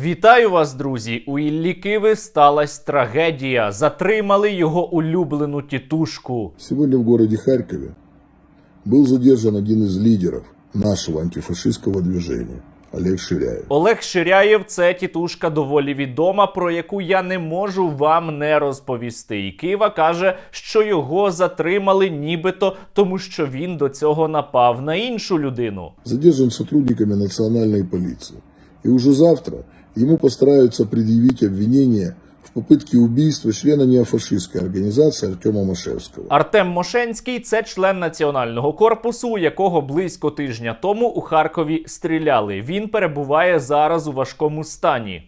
Вітаю вас, друзі! У Іллі Киви сталася трагедія. Затримали його улюблену тітушку. Сегодня в городе Харькове был задержан один из лидеров нашего антифашистского движения, Олег Ширяев. Олег Ширяєв це тітушка доволі відома, про яку я не можу вам не розповісти. І Кива каже, що його затримали нібито тому, що він до цього напав на іншу людину. Задержан сотрудниками национальной полиции. И уже завтра ему постараются предъявить обвинение в попытке убийства члена неофашистской организации Артема Машевского. Артем Мошенський це член національного корпусу, якого близько тижня тому у Харкові стріляли. Він перебуває зараз у важкому стані.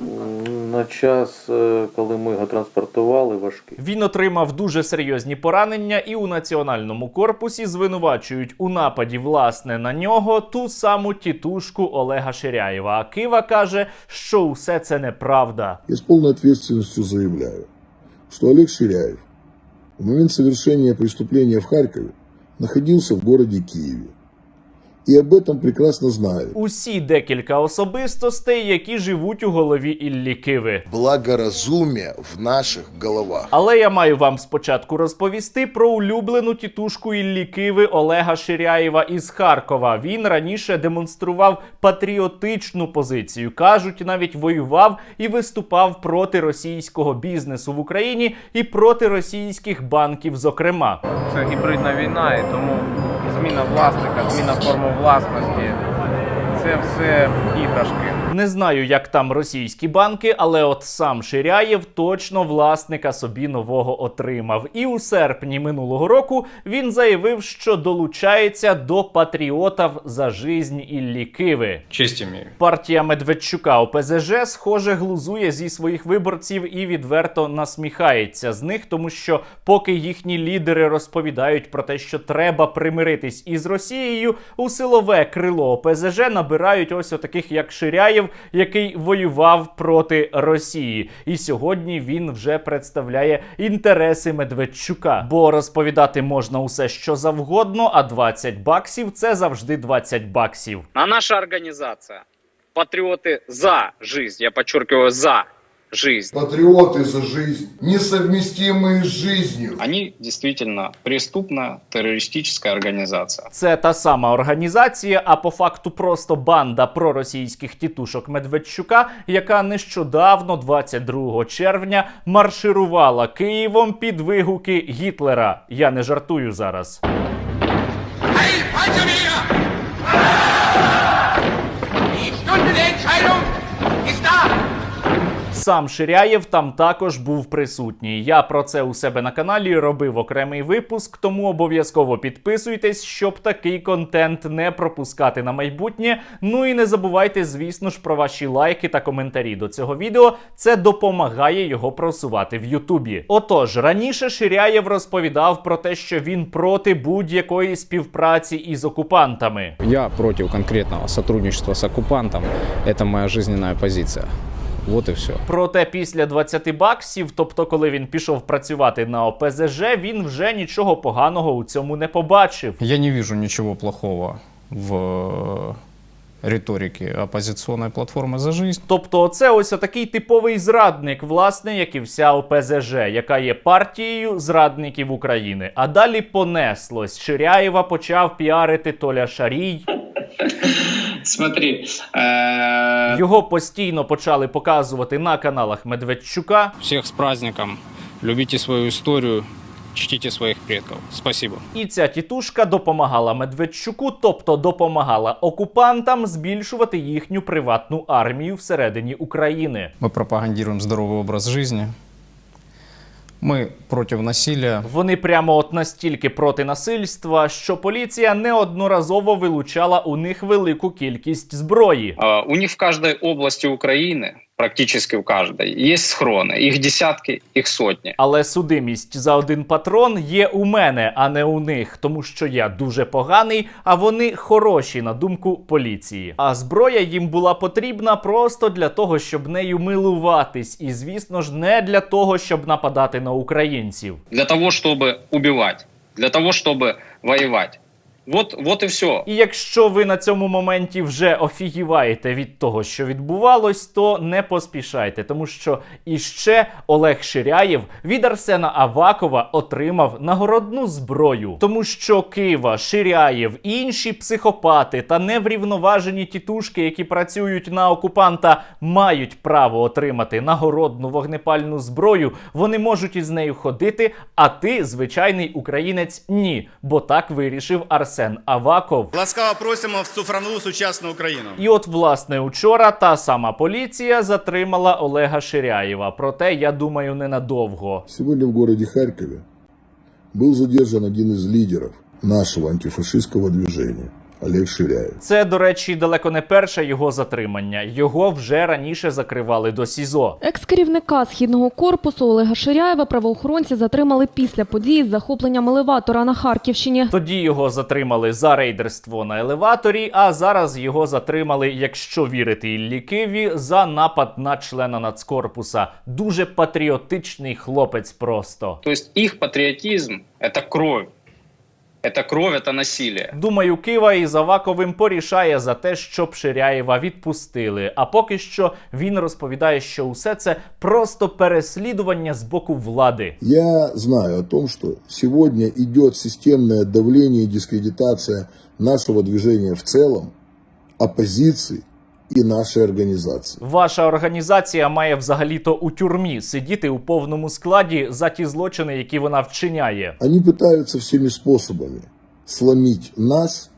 На час, е, коли ми його транспортували, важкий. Він отримав дуже серйозні поранення, і у національному корпусі звинувачують у нападі власне на нього ту саму тітушку Олега Ширяєва. А Кива каже, що усе це неправда. Я с полной ответственностью заявляю, что Олег Ширяев в момент совершения преступления в Харькове находился в городе Киеве. И об этом прекрасно знают. Усі декілька особистостей, які живуть у голові Іллі Киви. благоразумие в наших головах. Але я маю вам спочатку розповісти про улюблену тітушку Іллі Киви Олега Ширяєва із Харкова. Він раніше демонстрував патріотичну позицію. кажуть, навіть воював і виступав проти російського бізнесу в Україні і проти російських банків, зокрема. Це гібридна війна, і тому зміна власника, зміна форми власності це все іграшки. Не знаю, як там російські банки, але от сам Ширяєв точно власника собі нового отримав. І у серпні минулого року він заявив, що долучається до патріотів за жизнь Іллі Киви. Честь имею. Партія Медведчука ОПЗЖ, схоже, глузує зі своїх виборців і відверто насміхається з них, тому що поки їхні лідери розповідають про те, що треба примиритись із Росією, у силове крило ОПЗЖ набирають ось отаких як Ширяєв, який воював проти Росії. І сьогодні він вже представляє інтереси Медведчука. Бо розповідати можна усе що завгодно, а 20 баксів це завжди 20 баксів. А наша організація патріоти за жизнь», я подчеркиваю, за жизнь, Патриоты за жизнь, несовместимые с жизнью. они действительно преступная террористическая организация. Це та сама організація, а по факту просто банда проросійських тітушок Медведчука, яка нещодавно, 22 червня, марширувала Києвом під вигуки Гітлера. Я не жартую зараз. Сам Ширяєв там також був присутній. Я про це у себе на каналі робив окремий випуск, тому обов'язково підписуйтесь, щоб такий контент не пропускати на майбутнє. Ну і не забувайте, звісно ж, про ваші лайки та коментарі до цього відео. Це допомагає його просувати в Ютубі. Отож, раніше Ширяєв розповідав про те, що він проти будь-якої співпраці із окупантами. Я против конкретного сотрудничества с оккупантом. Это моя жизненная позиция. Вот и все. Проте після 20 баксів, тобто коли він пішов працювати на ОПЗЖ, він вже нічого поганого у цьому не побачив. Я не вижу ничего плохого в э, риторике оппозиционной платформы «За жизнь». Тобто, це ось отакий типовий зрадник, власне, як і вся ОПЗЖ, яка є партією зрадників України. А далі понеслось. Ширяєва почав піарити Толя Шарій. Смотри, э, Його постійно почали показувати на каналах Медведчука. Всех с праздником. Любите свою историю, чтите своих предков. Спасибо. І ця тітушка допомагала Медведчуку, тобто допомагала окупантам збільшувати їхню приватну армію всередині України. Мы пропагандируем здоровый образ жизни. Мы против насилля. Вони прямо от настільки проти насильства, що поліція неодноразово вилучала у них велику кількість зброї. У них в кожній області Украины, практически в каждой, есть схроны. Их десятки, их сотни. Але судимість за один патрон є у мене, а не у них, тому що я дуже поганий, а вони хороші на думку поліції. А зброя їм була потрібна просто для того, щоб нею милуватись, і звісно ж, не для того, щоб нападати на українців. Для того, чтобы убивать, для того, чтобы воевать. Вот, вот и все. І якщо ви на цьому моменті вже офігіваєте від того, що відбувалось, то не поспішайте, тому що іще Олег Ширяєв від Арсена Авакова отримав нагородну зброю, тому що Кива, Ширяєв інші психопати та неврівноважені тітушки, які працюють на окупанта, мають право отримати нагородну вогнепальну зброю. Вони можуть із нею ходити, а ти, звичайний українець, ні, бо так вирішив Арсен Аваков. Ласкаво просимо в цифрову сучасну Україну. І от, власне, учора та сама поліція затримала Олега Ширяєва. Проте, я думаю, ненадовго. Сьогодні в місті Харкові був задержан один із лідерів нашого антифашистського движения, Олег Ширяев. Це, до речі, далеко не перше його затримання. Його вже раніше закривали до СІЗО. Екс-керівника східного корпусу Олега Ширяєва правоохоронці затримали після події з захопленням елеватора на Харківщині. Тоді його затримали за рейдерство на елеваторі, а зараз його затримали, якщо вірити Іллі Киві, за напад на члена нацкорпуса. Дуже патріотичний хлопець просто. То есть их патриотизм – это Это кровь, это насилие. Думаю, Кива із Аваковим порішає за те, що Пширяєва відпустили. А поки що він розповідає, що усе це просто переслідування з боку влади. Я знаю о том, що сьогодні йде системне давлення і дискредитація нашого движення в цілому, оппозиции и нашої організації. Ваша організація має взагалі-то у тюрмі сидіти у повному складі за ті злочини, які вона вчиняє. Вони намагаються всіми способами сломити нас,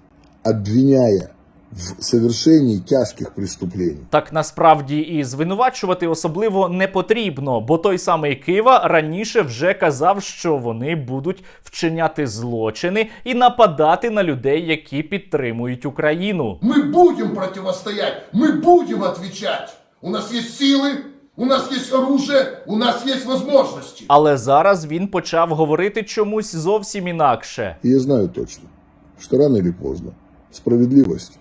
обвиняя в совершении тяжких преступлений. Так насправді і звинувачувати особливо не потрібно, бо той самий Кива раніше вже казав, що вони будуть вчиняти злочини і нападати на людей, які підтримують Україну. Мы будем противостоять, мы будем отвечать. У нас есть силы, у нас есть оружие, у нас есть возможности. Але зараз він почав говорити чомусь зовсім інакше. И я знаю точно, что рано или поздно справедливость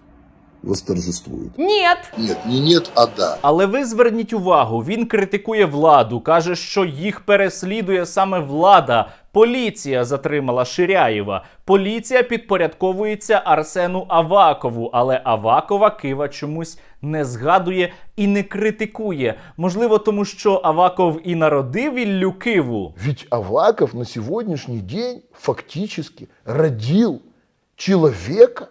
восторжествует. Нет! Нет, не нет, а да. Але ви зверніть увагу, він критикує владу, каже, що їх переслідує саме влада. Поліція затримала Ширяєва. Поліція підпорядковується Арсену Авакову, але Авакова Кива чомусь не згадує і не критикує. Можливо, тому що Аваков і народив Іллю Киву. Ведь Аваков на сегодняшний день фактически родил человека.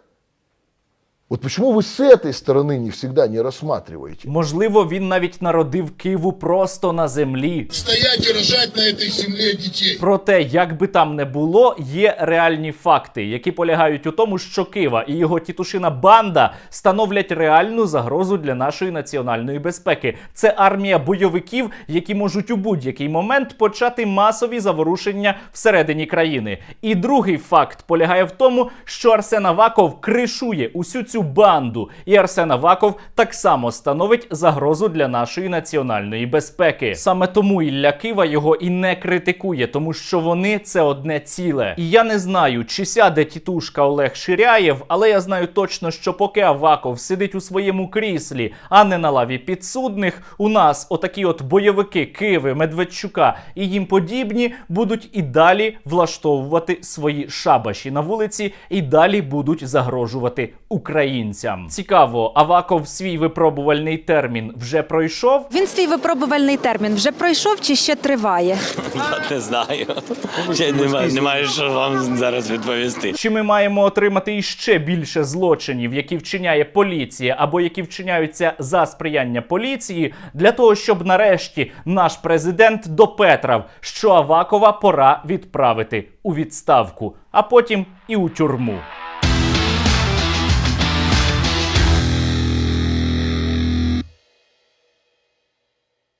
Вот почему вы с этой стороны не всегда не рассматриваете? Можливо, він навіть народив Киву просто на землі. Стоять и рожать на этой земле детей. Проте, як би там не було, є реальні факти, які полягають у тому, що Кива і його тітушина банда становлять реальну загрозу для нашої національної безпеки. Це армія бойовиків, які можуть у будь-який момент почати масові заворушення всередині країни. І другий факт полягає в тому, що Арсен Аваков кришує усю цю банду, і Арсен Аваков так само становить загрозу для нашої національної безпеки. Саме тому Ілля Кива його і не критикує, тому що вони це одне ціле. І я не знаю, чи сяде тітушка Олег Ширяєв, але я знаю точно, що поки Аваков сидить у своєму кріслі, а не на лаві підсудних, у нас отакі от бойовики Киви, Медведчука і їм подібні будуть і далі влаштовувати свої шабаші на вулиці, і далі будуть загрожувати українцям. Цікаво, Аваков свій випробувальний термін вже пройшов. Він свій випробувальний термін вже пройшов чи ще триває? Не знаю. Ще немає, немає що вам зараз відповісти. Чи ми маємо отримати іще більше злочинів, які вчиняє поліція, або які вчиняються за сприяння поліції, для того, щоб нарешті наш президент допетрав, що Авакова пора відправити у відставку, а потім і у тюрму.